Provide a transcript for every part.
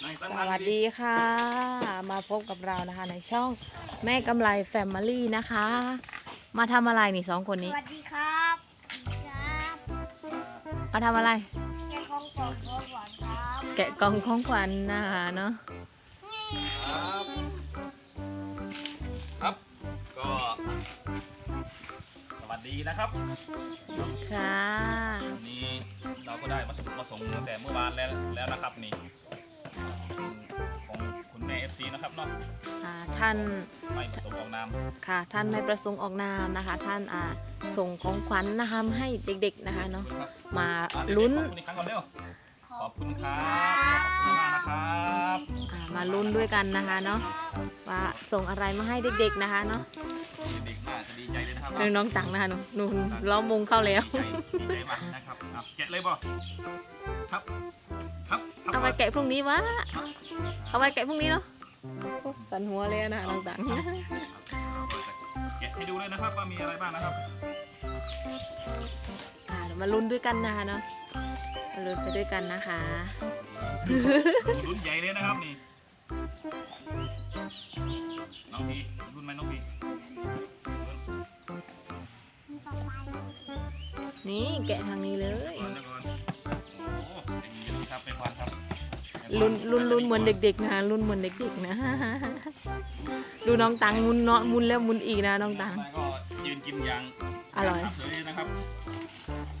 สวัสดีค่ะ มาพบกับเรานะคะในช่องแม่กำไรแฟมิลี่นะคะ มาทำอะไรนี่สองคนสนี้ วัสดีครับครับมาทำอะไรแกงของกล่องของหวานครับแกะกล่องของขวัญนะคะเนาะครับครับก็สวัสดีนะครับค่ะวันนี้เราก็ได้มาสมุดมาส่งตั้งแต่เมื่อวานแล้วแล้วนะครับนี่ นะครับเนาะอ่าท่านไม่ผสมออกนามค่ะ ท่านไม่ประสงค์ออกนามนะคะ ท่านอ่าส่งของขวัญนะคะให้เด็กๆนะคะเนาะครับมาอะเดี๋ยวลุ้นขอบคุณอีกครั้งก่อนเร็วขอบคุณครับขอบคุณมากนะครับอ่ามาลุ้นด้วยกันนะคะเนาะว่าส่งอะไรมาให้เด็กๆนะคะเนาะเด็กๆน่าจะดีใจเลยนะครับเรื่องน้องตังนะคะหนูหนูล้อมวงเข้าแล้ว ดีใจดีใจมากนะครับอะแกะเลยบ่ครับครับครับเอาไปแกะพรุ่งนี้วะเอาไปแกะพรุ่งนี้เนาะโอ้ สันหัวเลยนะน้องตังแกะให้ดูเลยนะครับว่ามีอะไรบ้างนะครับอ่าเดี๋ยวมาลุ้นด้วยกันนะคะเนาะมาลุ้นไปด้วยกันนะคะรุ่นใหญ่เลยนะครับนี่น้องพีรุ่นไหมน้องพีนี่แกะทางนี้เลย ลุ้นลุ้นลุ้นเหมือนเด็ก ๆนะคะลุ้นเหมือนเด็กๆนะดูน้องตังมุนเนาะมุนแล้วมุนอีกนะน้องตังแล้วก็ยืนกินอย่างอร่อยเลยนะครับ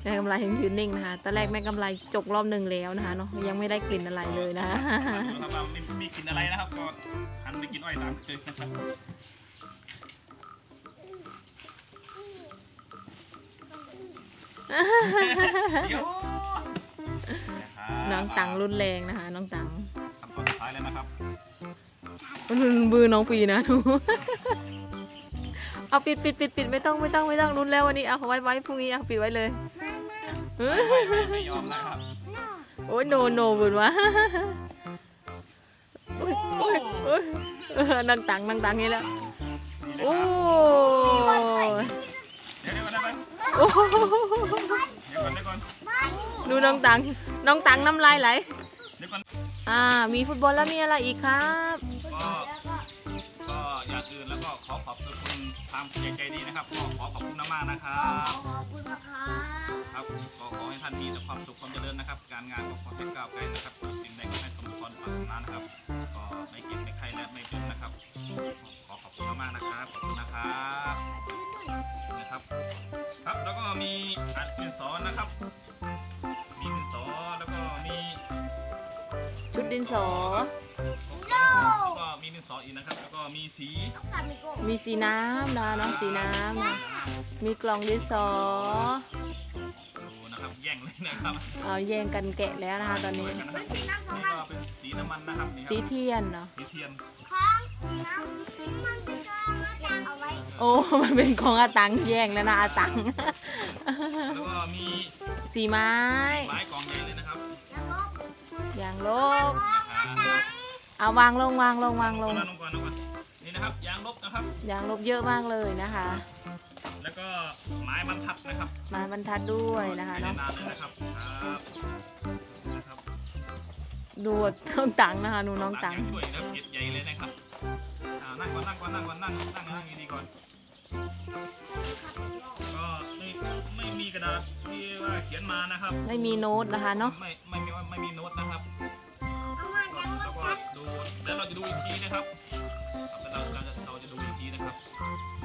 แม่กำไรยังยืนนิ่งนะคะตอนแรกแม่กำไรจกรอบหนึ่งแล้วนะคะเนาะยังไม่ได้กลิ่นอะไรเลยนะดูนะครับว่าไม่ไม่กินอะไรนะครับก็หันไปกินอ้อยตามเคยนะครับเดี๋ยว นะครับน้องตังรุนแรงนะคะ น้องตังขั้นตอนสุดท้ายแล้วนะครับรุนบือน้องปีนะหนูเอาปิดปิดปิดปิดไม่ต้องไม่ต้องไม่ต้องรุนแล้ววันนี้เอาไว้ไว้พรุ่งนี้เอาปิดไว้เลยเฮ้ยไม่ไม่ไม่ยอมนะครับโอ้ยโนโนบุญวะโอ้ยโอ้ยโอ้ยเออนั่งตังนั่งตังนี่แล้วนี่นะโอ้ครับยเดี๋ยวเดี๋ยวก่อนนะโอ้เดี๋ยวก่อนเดี๋ยวก่อนดูน้องตัง น้องตังน้ำลายไหล เดี๋ยวก่อนอ่า มีฟุตบอลแล้วมีอะไรอีกครับ ก็ก็อย่างอื่นแล้วก็ขอขอบคุณทางผู้ใหญ่ใจดีนะครับก็ขอขอบคุณมากๆนะครับ ขอบคุณนะครับครับก็ขอให้ท่านมีแต่ความสุขความเจริญนะครับ การงานก็ขอให้ก้าวไกลนะครับสิ่งใดก็ให้สมพรปรารถนานะครับ ก็ไม่เก็บไม่ใครและไม่จนนะครับ ขอขอบคุณมากๆนะครับ ขอบคุณนะครับนะครับ ดดินสอนนะครับ มีดินสอแล้วก็มีชุดดินสอ แล้วก็มีดินสออีกนะครับ แล้วก็มีสีต้องการมีโก้มีสีน้ำนะน้องสีน้ำนะมีกล่องดินสอดูนะครับแย่งเลยนะครับเอาแย่งกันแกะแล้วนะคะตอนนี้สวยกันะครับสีน้ำสองนี่อันก็เป็นสีน้ำมันนะครับนี่คสีรับเทียนเนาะสีเทียนของสีน้ำมัน โอ้ มันเป็นของอาตังแย่งแล้วนะอาตัง แล้วก็มีสีไม้ ไม้กองใหญ่เลยนะครับแล้วก็ยางลบนะครับเอาวางลงวางลงวางลงลงก่อนลงก่อนนี่นะครับยางลบนะครับยางลบเยอะมากเลยนะคะ แล้วก็ไม้บรรทัดนะครับไม้บรรทัดด้วยนะคะไม่ได้เนาะ นานเลยนะครับครับนะครับดูน้องตังนะคะดูน้องตัง ยังช่วยนะครับเก็บใหญ่เลยนะครับอ่านั่งก่อนนั่งก่อนนั่งก่อนนั่งนั่งนั่งดีๆก่อน ก็ไม่ไม่มีกระดาษที่ว่าเขียนมานะครับ ไม่มีโน้ตนะคะเนาะไม่ไม่มีว่าไม่มีโน้ตนะครับเอามาก็จากรแล้วถก็ทัดดูแล้วเราจะดูอีกทีนะครับครับแล้วเราเราจะเราจะดูอีกทีนะครับ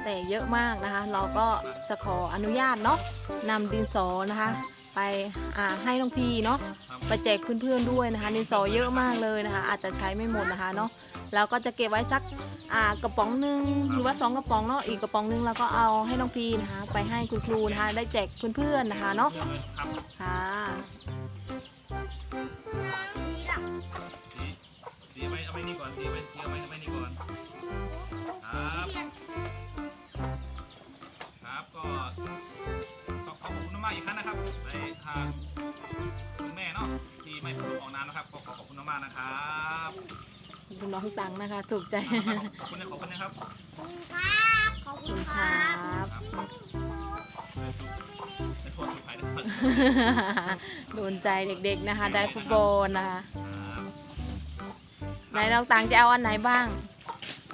แต่เยอะมากนะคะ เราก็จะขออนุญาตเนาะนำดินสอนะคะ ไปอ่าให้น้องพีเนาะครับไปแจกเพื่อนๆด้วยนะคะ ดินสอเยอะมากเลยนะคะ อาจจะใช้ไม่หมดนะคะเนาะ เราก็จะเก็บไว้สักอ่ากระป๋องหนึ่งหรือว่าสองกระป๋องเนาะอีกกระป๋องหนึงเราก็เอาให้น้องพีนะคะ ไปให้คุณครูนะคะได้แจกเพื่อนๆนะคะเนาะครับค่ะสีหลักสีสีเอาไว้เอาไว้นี่ก่อนสีเอาไว้สีเอาไว้ น้องตังนะคะ ถูกใจ ขอบคุณนะขอบคุณนะครับ ขอบคุขอบคุณณคครัรับบในทั่วสุดท้ายนะครับโดนใจเด็กๆนะคะ ได้ฟุตบอลนะคะครับไหนน้องตังจะเอาอันไหนบ้าง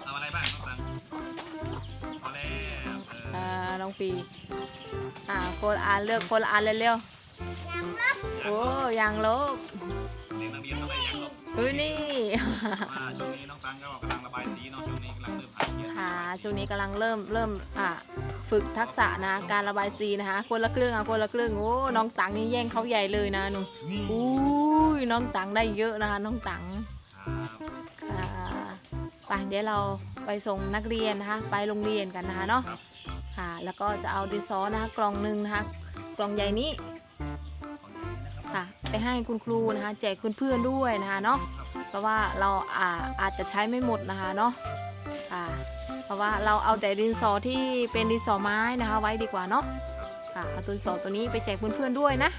เอาอะไรบ้างน้องตังพอแล้วเอออ่าน้องปีอ่าคนละอันเลือกคนละอันเร็วยังลบๆโอ้ยังลบ ว่าช่วงนี้น้องตังก็กำลังระบายสีเนาะช่วงนี้กำลังเริ่มหาเขียนค่ะช่วงนี้กำลังเริ่มเริ่มอ่าฝึกทักษะนะการระบายสีนะคะ คนละครึ่งอะคนละครึ่งโอ้น้องตังนี่แย่งเขาใหญ่เลยนะหนูนี่อุ้ยน้องตังได้เยอะนะคะ น้องตังครับค่ะไปเดี๋ยวเราไปส่งนักเรียนนะคะ ไปโรงเรียนกันนะคะเนาะครับค่ะ แล้วก็จะเอาดินสอนะคะกล่องหนึ่งนะคะ กล่องใหญ่นี้ ของอย่างนี้นะครับค่ะ ไปให้คุณครูนะคะ แจกเพื่อนๆด้วยนะคะเนาะครับ เพราะว่าเราอาอาจจะใช้ไม่หมดนะคะเนาะค่ะเพราะว่าเราเอาแต่ดินสอที่เป็นดินสอไม้นะคะ ไว้ดีกว่าเนาะค่ะเอาตุนสอตัวนี้ไปแจกเพื่อนๆด้วยนะ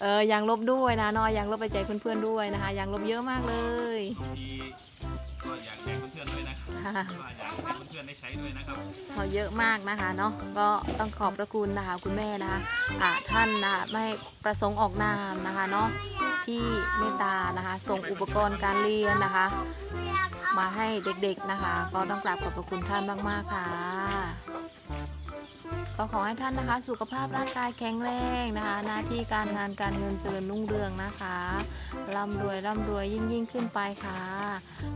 เออยางลบด้วยนะนอยางลบไปแจกเพื่อนๆด้วยนะคะยางลบเยอะมากเลย ก็อยากแบ่งเพื่อนๆด้วยนะครับก็อยากให้เพื่อนๆได้ใช้ด้วยนะครับ เขาเยอะมากนะคะเนาะก็ต้องขอบพระคุณนะคะคุณแม่นะคะอ่าท่านนะคะไม่ประสงค์ออกนามนะคะเนาะที่เมตตานะคะส่งอุปกรณ์การเรียนนะคะ มาให้เด็กๆนะคะ ก็ต้องกราบขอบพระคุณท่านมากๆค่ะ ก็ขอให้ท่านนะคะ สุขภาพร่างกายแข็งแรงนะคะ หน้าที่การงานการเงินเจริญรุ่งเรืองนะคะร่ำรวยร่ำรวยยิ่งยิ่งขึ้นไปค่ะ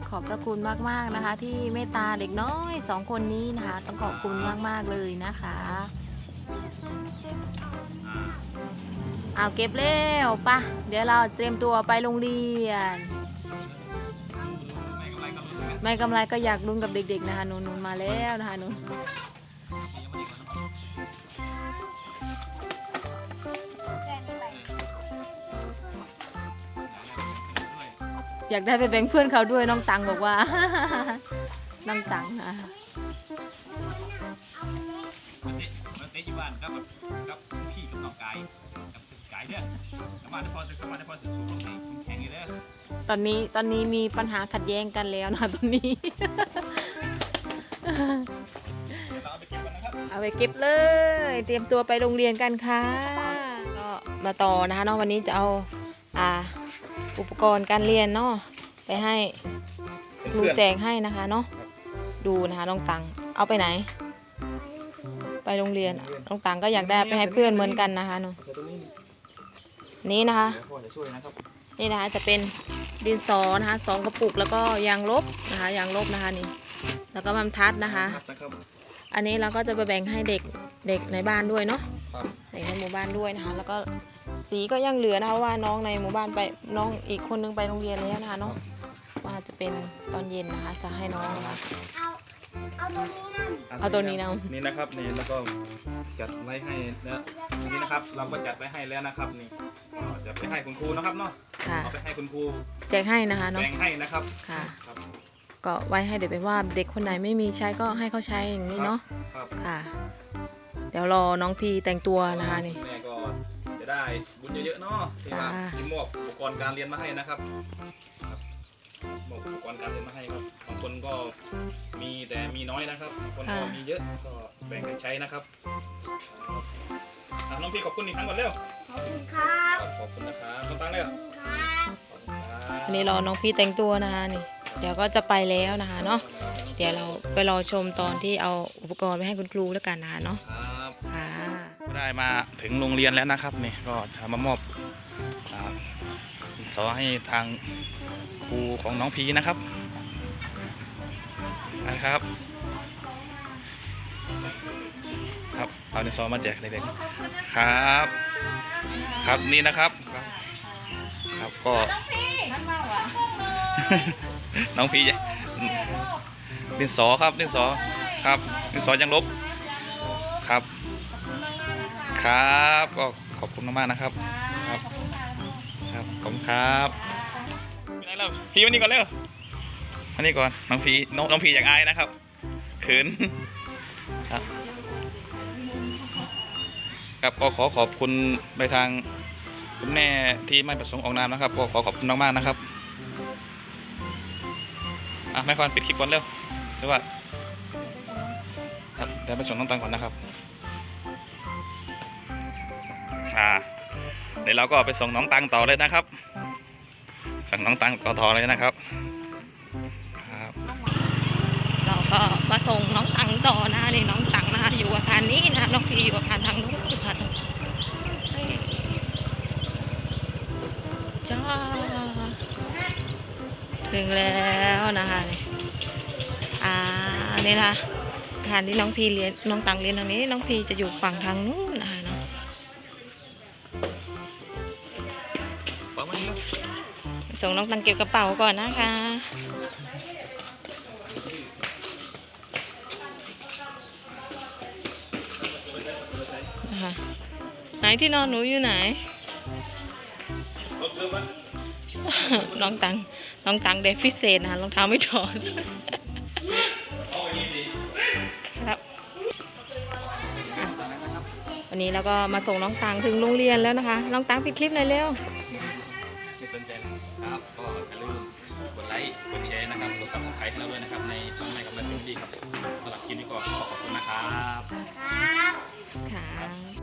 ขอบพระคุณมากๆนะคะ ที่เมตตาเด็กน้อยสองคนนี้นะคะ ต้องขอบคุณมากๆเลยนะคะเอาเก็บเร็วปะเดี๋ยวเราเตรียมตัวไปโรงเรียน ไม่กำไรก็อยากลุ้นกับเด็กๆนะคะนูนนมาแล้วนะคะหนู อยากได้ไปแบ่งเพื่อนเขาด้วยน้องตังบอกว่า น้องตังอะมาเตะอยู่บ้านกับกับพี่กับน้องกายกับกายเด้อกลับมาได้พอจะกลับมาได้พอสุดสูงๆนี่แข็งอยู่เด้อตอนนี้ตอนนี้มีปัญหาขัดแย้งกันแล้วนะตอนนี้ เราเอาไปเก็บกันนะครับเอาไปเก็บเลย เตรียมตัวไปโรงเรียนกันค่ะ ก็มาต่อนะคะเนาะวันนี้จะเอาอ่า อุปกรณ์การเรียนเนาะไปให้ครูแจกให้นะคะเนาะดูนะคะน้องตังเอาไปไหน ไปโรงเรียนน้องตังก็อยากได้ไปให้เพื่อนเหมือนกันนะคะเนาะใส่ตรงนี้นี่นะคะเดี๋ยวพ่อจะช่วยนะครับนี่นะคะจะเป็นดินสอนะคะสองกระปุกแล้วก็ยางลบนะคะยางลบนะคะนี่ แล้วก็บรรทัดนะคะนะครับอันนี้เราก็จะไปแบ่งให้เด็กเด็กในบ้านด้วยเนาะครับเด็กในหมู่บ้านด้วยนะคะ แล้วก็ สีก็ยังเหลือนะคะเพราะว่าน้องในหมู่บ้านไปน้องอีกคนนึงไปโรงเรียนแล้วนะคะเนาะว่าจะเป็นตอนเย็นนะคะ จะให้น้องนะคะเอาเอาตัวนี้นั่นเอาตัวนี้นนี่นะครับนี่แล้วก็จัดไว้ให้แล้วนี่นะครับ เราก็จัดไว้ให้แล้วนะครับนี่ก็จะไปให้คุณครูนะครับเนาะค่ะเอาไปให้คุณครูแจกให้นะคะเนาะแบ่งให้นะครับค่ะครับก็ไว้ให้เด็กไปว่าเด็กคนไหนไม่มีใช้ก็ให้เขาใช้อย่างนี้เนาะครับค่ะ เดี๋ยวรอน้องพีแต่งตัวนะคะนี่ณแม่ก็จะ ได้บุญเยอะๆเนาะที่ว่าจ้าที่มอบอุปกรณ์การเรียนมาให้นะครับครับมอบอุปกรณ์การเรียนมาให้ครับบางคนก็มีแต่มีน้อยนะครับบางคนก็มีเยอะก็แบ่งกันใช้นะครับครับอะน้องพี่ขอบคุณอีกครั้งก่อนเร็วขอบคุณครับขอบคุณนะครับน้องตังเร็วขอบคุณครับขอบคุณครับอันนี้รอน้องพีแต่งตัวนะคะนี่ เดี๋ยวก็จะไปแล้วนะคะเนาะเดี๋ยวเราไปรอชมตอนที่เอาอุปกรณ์ไปให้คุณครูแล้วกันนะคะเนาะครับค่ะ ได้มาถึงโรงเรียนแล้วนะครับนี่ก็จะมามอบสอให้ทางครูของน้องพีนะครับนะครับครับเอาดินสอมาแจกเด็กๆครับ ครับนี่นะครับครับครับก็น้องพีดินสอครับดินสอครับดินสอยังลบครับ ครับ ก็ขอบคุณมากๆนะครับ ครับครับขอบคุณครับไปไหนแล้วพี่วันนี้ก่อนเร็ววันนี้ก่อนน้องพีน้องน้องพีอยากอายนะครับเขินครับครับก็ขอขอบคุณไปทางคุณแม่ที่ไม่ประสงค์ออกนามนะครับก็ขอขอบคุณมากๆนะครับอะแม่คอนปิดคลิปก่อนเร็วหรือว่าครับเดี๋ยวไปส่งน้องตังก่อนนะครับ ดี๋ยวเราก็ไปส่งน้องตังต่อเลยนะครับสั่งน้องตังต่อทอเลยนะครับครับเราก็มาส่งน้องตังต่อนะนี่น้องตังนะคะอยู่อาคารนี้นะน้องพีอยู่อาคารทางนู้นค่ะจ้าถึงแล้วนะคะอ่านี่ละอาคารที่น้องพีเรียนน้องตังเรียนตรงนี้ น้องพีจะอยู่ฝั่งทางนู้นนะคะ ส่งน้องตังเก็บกระเป๋าก่อนนะคะ ไหนที่นอนหนูอยู่ไหน น้องตัง น้องตังเด็กพิเศษนะรองเท้าไม่ถอดครับวันนี้เราก็มาส่งน้องตังถึงโรงเรียนแล้วนะคะ น้องตังปิดคลิปหน่อยเร็ว เราด้วยนะครับในช่องใหม่กับเราเป็นดีครับสำหรับคลิปนี้ก็ขอขอบคุณนะครับ ครับ ค่ะ